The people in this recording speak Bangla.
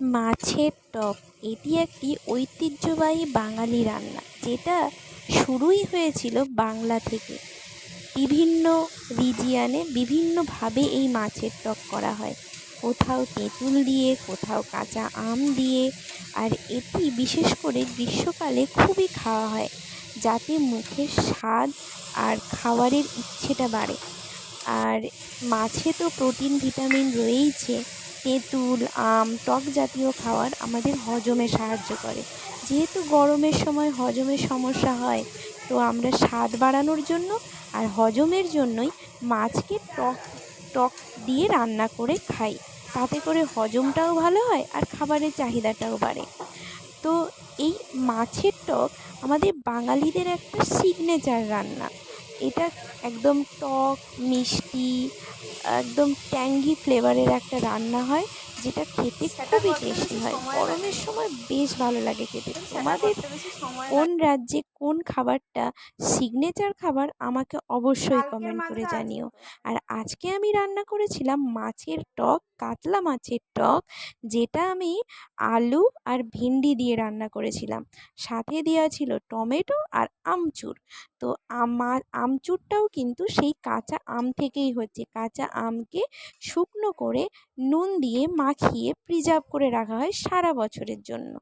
মাছের টক। এটি একটি ঐতিহ্যবাহী বাঙালি রান্না, যেটা শুরুই হয়েছিল বাংলা থেকে। বিভিন্ন রিজিয়ানে বিভিন্নভাবে এই মাছের টক করা হয়। কোথাও তেঁতুল দিয়ে, কোথাও কাঁচা আম দিয়ে, আর এটি বিশেষ করে গ্রীষ্মকালে খুবই খাওয়া হয়, যাতে মুখের স্বাদ আর খাবারের ইচ্ছেটা বাড়ে। আর মাছে তো প্রোটিন, ভিটামিন রয়েইছে তেঁতুল আম, টক জাতীয় খাবার আমাদের হজমে সাহায্য করে। যেহেতু গরমের সময় হজমের সমস্যা হয়, তো আমরা স্বাদ বাড়ানোর জন্য আর হজমের জন্যই মাছকে টক টক দিয়ে রান্না করে খাই। তাতে করে হজমটাও ভালো হয় আর খাবারের চাহিদাটাও বাড়ে। তো এই মাছের টক আমাদের বাঙালিদের একটা সিগনেচার রান্না। এটা একদম টক মিষ্টি একদম ট্যাঙ্গি ফ্লেভারের একটা রান্না হয়। যেটা খেতে খুবই টেস্টি হয়। গরমের সময় বেশ ভালো লাগে খেতে। তোমাদের কোন রাজ্যে কোন খাবারটা সিগনেচার খাবার আমাকে অবশ্যই কমেন্ট করে জানিও। আর আজকে আমি রান্না করেছিলাম মাছের টক কাতলা মাছের টক যেটা আমি আলু আর ভিন্ডি দিয়ে রান্না করেছিলাম। সাথে দেওয়া ছিল টমেটো আর আমচুর। তো আমার আমচুরটাও কিন্তু সেই কাঁচা আম থেকেই হচ্ছে। কাঁচা আমকে শুকনো করে নুন দিয়ে মাখিয়ে প্রিজার্ভ করে রাখা হয় সারা বছরের জন্য।